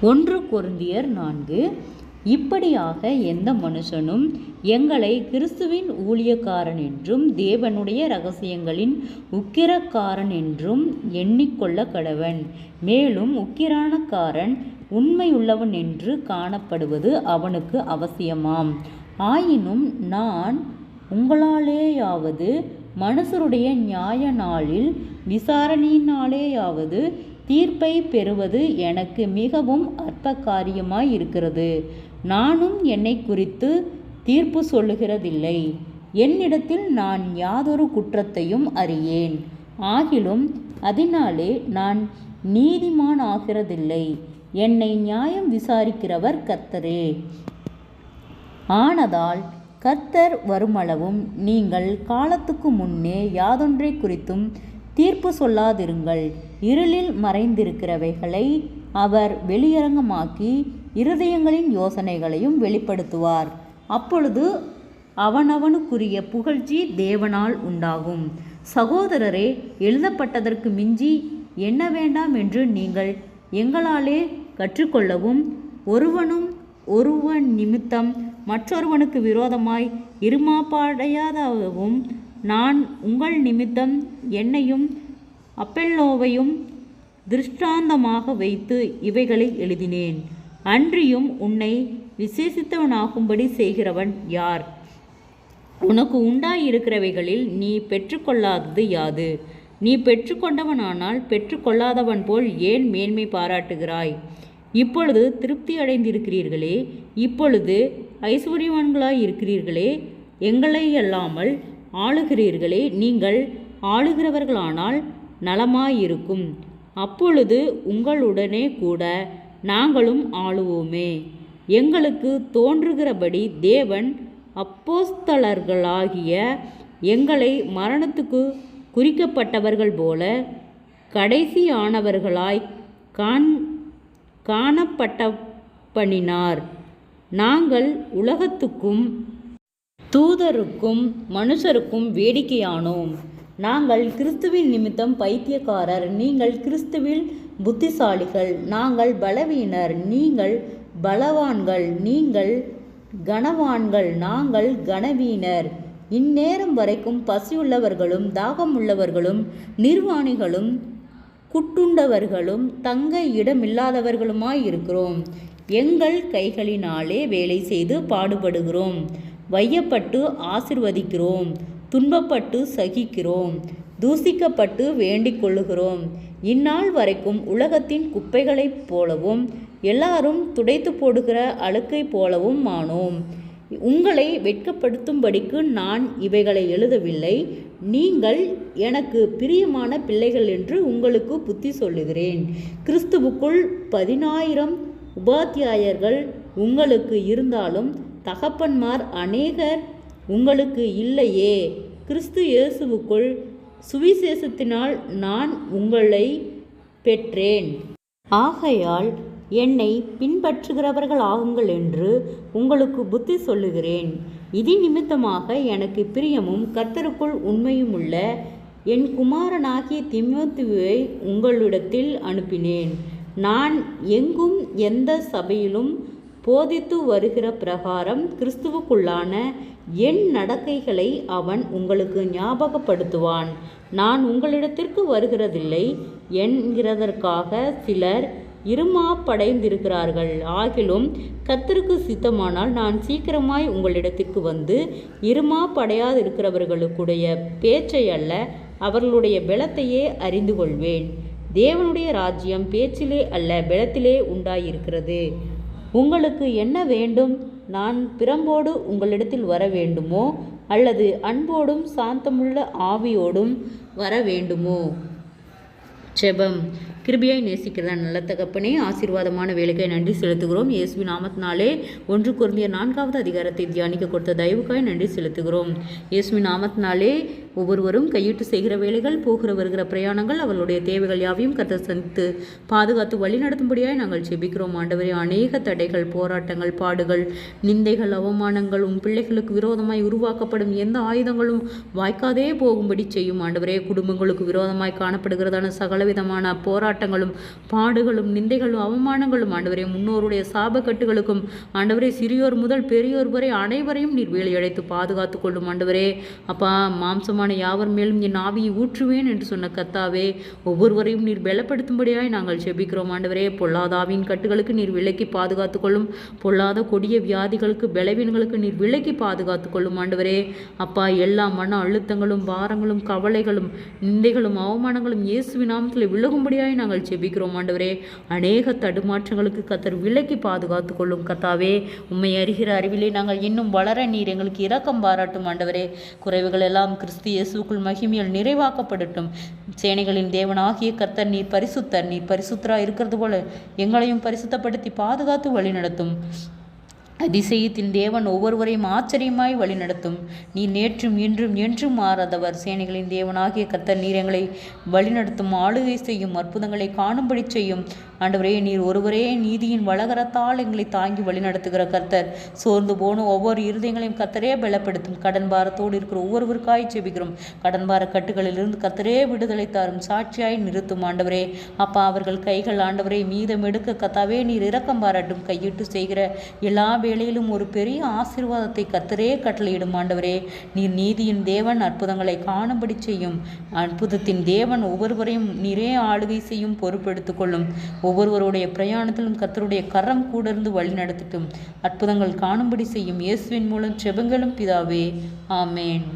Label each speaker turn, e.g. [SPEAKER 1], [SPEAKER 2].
[SPEAKER 1] ஒன்று கொருந்தியர் நான்கு இப்படியாக எந்த மனுஷனும் எங்களை கிறிஸ்துவின் ஊழியக்காரன் என்றும் தேவனுடைய ரகசியங்களின் உக்கிரக்காரன் என்றும் எண்ணிக்கொள்ள கடவன் மேலும் உக்கிரானக்காரன் உண்மையுள்ளவன் என்று காணப்படுவது அவனுக்கு அவசியமாம். ஆயினும் நான் உங்களாலேயாவது மனுஷருடைய நியாய நாளில் விசாரணையினாலேயாவது தீர்ப்பை பெறுவது எனக்கு மிகவும் அற்ப காரியமாய் இருக்கிறது நானும் என்னை குறித்து தீர்ப்பு சொல்லுகிறதில்லை. என்னிடத்தில் நான் யாதொரு குற்றத்தையும் அறியேன். ஆகிலும் அதனாலே நான் நீதிமான் ஆகிறதில்லை என்னை நியாயம் விசாரிக்கிறவர் கர்த்தரே. ஆனதால் கர்த்தர் வருமளவும் நீங்கள் காலத்துக்கு முன்னே யாதொன்றை குறித்தும் தீர்ப்பு சொல்லாதிருங்கள். இருளில் மறைந்திருக்கிறவைகளை அவர் வெளியரங்கமாக்கி இருதயங்களின் யோசனைகளையும் வெளிப்படுத்துவார். அப்பொழுது அவனவனுக்குரிய புகழ்ச்சி தேவனால் உண்டாகும். சகோதரரே எழுதப்பட்டதற்கு மிஞ்சி என்ன வேண்டாம் என்று நீங்கள் எங்களாலே கற்றுக்கொள்ளவும் ஒருவனும் ஒருவன் நிமித்தம் மற்றொருவனுக்கு விரோதமாய் இருமாப்படையாதவும் நான் உங்கள் நிமித்தம் என்னையும் அப்பெல்லோவையும் திருஷ்டாந்தமாக வைத்து இவைகளை எழுதினேன். அன்றியும் உன்னை விசேஷித்தவனாகும்படி செய்கிறவன் யார்? உனக்கு உண்டாயிருக்கிறவைகளில் நீ பெற்றுக்கொள்ளாதது யாது? நீ பெற்றுக்கொண்டவனானால் பெற்றுக்கொள்ளாதவன் போல் ஏன் மேன்மை பாராட்டுகிறாய்? இப்பொழுது திருப்தி அடைந்திருக்கிறீர்களே இப்பொழுது ஐஸ்வர்யவான்களாய் இருக்கிறீர்களே எங்களை அல்லாமல் ஆளுகிறீர்களே நீங்கள் ஆளுகிறவர்களானால் நலமாயிருக்கும். அப்பொழுது உங்களுடனே கூட நாங்களும் ஆளுவோமே. எங்களுக்கு தோன்றுகிறபடி தேவன் அப்போஸ்தலர்களாகிய எங்களை மரணத்துக்கு குறிக்கப்பட்டவர்கள் போல கடைசியானவர்களாய் காண் காணப்பட்ட பண்ணினார் நாங்கள் உலகத்துக்கும் தூதருக்கும் மனுஷருக்கும் வேடிக்கையானோம். நாங்கள் கிறிஸ்துவின் நிமித்தம் பைத்தியக்காரர் நீங்கள் கிறிஸ்துவில் புத்திசாலிகள் நாங்கள் பலவீனர் நீங்கள் பலவான்கள் நீங்கள் கனவான்கள் நாங்கள் கனவீனர். இந்நேரம் வரைக்கும் பசியுள்ளவர்களும் தாகம் உள்ளவர்களும் நிர்வாணிகளும் குட்டுண்டவர்களும் தங்க இடமில்லாதவர்களுமாய் இருக்கிறோம் எங்கள் கைகளினாலே வேலை செய்து பாடுபடுகிறோம். வையப்பட்டு ஆசிர்வதிக்கிறோம் துன்பப்பட்டு சகிக்கிறோம் தூசிக்கப்பட்டு வேண்டிக் கொள்ளுகிறோம். இந்நாள் வரைக்கும் உலகத்தின் குப்பைகளைப் போலவும் எல்லாரும் துடைத்து போடுகிற அழுக்கைப் போலவும் ஆனோம் உங்களை வெட்கப்படுத்தும்படிக்கு நான் இவைகளை எழுதவில்லை. நீங்கள் எனக்கு பிரியமான பிள்ளைகள் என்று உங்களுக்கு புத்தி சொல்லுகிறேன். கிறிஸ்துவுக்குள் பதினாயிரம் உபாத்தியாயர்கள் உங்களுக்கு இருந்தாலும் தகப்பன்மார் அநேகர் உங்களுக்கு இல்லையே. கிறிஸ்து இயேசுவுக்குள் சுவிசேஷத்தினால் நான் உங்களை பெற்றேன். ஆகையால் என்னை பின்பற்றுகிறவர்கள் ஆகுங்கள் என்று உங்களுக்கு புத்தி சொல்லுகிறேன். இது நிமித்தமாக எனக்கு பிரியமும் கர்த்தருக்குள் உண்மையுமுள்ள என் குமாரனாகிய திமுத்துவை உங்களிடத்தில் அனுப்பினேன். நான் எங்கும் எந்த சபையிலும் போதித்து வருகிற பிரகாரம் கிறிஸ்துவுக்குள்ளான என் நடக்கைகளை அவன் உங்களுக்கு ஞாபகப்படுத்துவான். நான் உங்களிடத்திற்கு வருகிறதில்லை என்கிறதற்காக சிலர் இருமாப்படைந்திருக்கிறார்கள். ஆகிலும் கத்தருக்கு சித்தமானால் நான் சீக்கிரமாய் உங்களிடத்திற்கு வந்து இருமாப்படையாதிருக்கிறவர்களுக்குடைய பேச்சை அல்ல அவர்களுடைய பலத்தையே அறிந்து கொள்வேன் தேவனுடைய ராஜ்யம் பேச்சிலே அல்ல பலத்திலே உண்டாயிருக்கிறது. உங்களுக்கு என்ன வேண்டும்? நான் பிரம்போடு உங்களிடத்தில் வர வேண்டுமோ? அல்லது அன்போடும் சாந்தமுள்ள ஆவியோடும் வர வேண்டுமோ? ஜெபம் கிருபியாய் நேசிக்கிறதா நல்ல தகப்பனே. ஆசீர்வாதமான வேலைக்காய் நன்றி செலுத்துகிறோம். இயேசுவி நாமத்தினாலே ஒன்று குருந்திய நான்காவது அதிகாரத்தை தியானிக்க கொடுத்த தயவுக்காய் நன்றி செலுத்துகிறோம். இயேசுவி நாமத்தினாலே ஒவ்வொருவரும் கையிட்டு செய்கிற வேலைகள் போகிற வருகிற பிரயாணங்கள் அவர்களுடைய தேவைகள் யாவையும் கத்த சந்தித்து பாதுகாத்து வழிநடத்தும்படியாய் நாங்கள் செபிக்கிறோம் ஆண்டவரே அநேக தடைகள் போராட்டங்கள் பாடுகள் நிந்தைகள் அவமானங்கள் உம் பிள்ளைகளுக்கு விரோதமாய் உருவாக்கப்படும் எந்த ஆயுதங்களும் வாய்க்காதே போகும்படி செய்யும். ஆண்டவரே குடும்பங்களுக்கு விரோதமாய் காணப்படுகிறதான சகலவிதமான போராட்டங்களும் பாடுகளும் நிந்தைகளும் அவமானங்களும் ஆண்டவரே முன்னோருடைய சாபக்கட்டுகளுக்கும் ஆண்டவரே சிறியோர் முதல் பெரியோர் வரை அனைவரையும் நீர் வேலையடைத்து பாதுகாத்து கொள்ளும் ஆண்டவரே. அப்பா மாம்சமான யாவர் மேலும் என் ஆவியை ஊற்றுவேன் என்று சொன்ன கத்தாவே ஒவ்வொருவரையும் நீர் பலப்படுத்தும்படியாய் நாங்கள் செபிக்கிறோம் ஆண்டவரே. பொல்லாத ஆவியின் கட்டுகளுக்கு நீர் விலக்கி பாதுகாத்து கொள்ளும் பொல்லாத கொடிய வியாதிகளுக்கு பலவீனங்களுக்கு நீர் விலக்கி பாதுகாத்து கொள்ளும் ஆண்டவரே. அப்பா எல்லா மன அழுத்தங்களும் பாரங்களும் கவலைகளும் நிந்தைகளும் அவமானங்களும் இயேசுவின் நாமத்தில் விலகும்படியாய் நாங்கள் ஜெபிக்கிறோம் ஆண்டவரே. அநேக தடுமாற்றங்களுக்கு கத்தர் விலக்கி பாதுகாத்து கொள்ளும் கத்தாவே. உண்மை அறிகிற அறிவிலே நாங்கள் இன்னும் வளர நீர் எங்களுக்கு இரக்கம் பாராட்டும் ஆண்டவரே. குறைவுகள் எல்லாம் கிறிஸ்து இயேசுக்குள் மகிமையில் நிறைவாக்கப்படட்டும். சேனைகளின் தேவனாகிய கர்த்தர் நீர் பரிசுத்தர் நீர் பரிசுத்தராக இருக்கிறது போல எங்களையும் பரிசுத்தப்படுத்தி பாதுகாத்து வழிநடத்தும். அதிசயத்தின் தேவன் ஒவ்வொருவரையும் ஆச்சரியமாய் வழிநடத்தும். நீ நேற்றும் இன்றும் என்றும் மாறாதவர். சேனைகளின் தேவனாகிய கர்த்தர் நீர் எங்களை வழிநடத்தும். ஆளுகை செய்யும் அற்புதங்களை காணும்படி செய்யும். ஆண்டவரே நீர் ஒருவரே நீதியின் வளகரத்தால் எங்களை தாங்கி வழிநடத்துகிற கர்த்தர். சோர்ந்து போன ஒவ்வொரு இருதயங்களையும் கர்த்தரே பலப்படுத்தும். கடன் பாரத்தோடு இருக்கிற ஒவ்வொருவருக்காய் செபிக்கிறோம் கடன் பார கட்டுகளிலிருந்து கர்த்தரே விடுதலை தாரும் சாட்சியாய் நிறுத்தும் ஆண்டவரே. அப்பா அவர்கள் கைகள் ஆண்டவரை மீதம் எடுக்க கத்தாவே நீர் இரக்கம் பாராட்டும். கையிட்டு செய்கிற எல்லா வேளையிலும் ஒரு பெரிய ஆசீர்வாதத்தை கர்த்தரே கட்டளையிடும் ஆண்டவரே. நீர் நீதியின் தேவன் அற்புதங்களை காணும்படி செய்யும். அற்புதத்தின் தேவன் ஒவ்வொருவரையும் நீரே ஆளுகை செய்யும் பொறுப்பெடுத்துக் கொள்ளும். ஒவ்வொருவருடைய பிரயாணத்திலும் கர்த்தருடைய கரம் கூடர்ந்து இருந்து நடத்தட்டும். அற்புதங்கள் காணும்படி செய்யும் இயேசுவின் மூலம் செபங்களும் பிதாவே. ஆமேன்.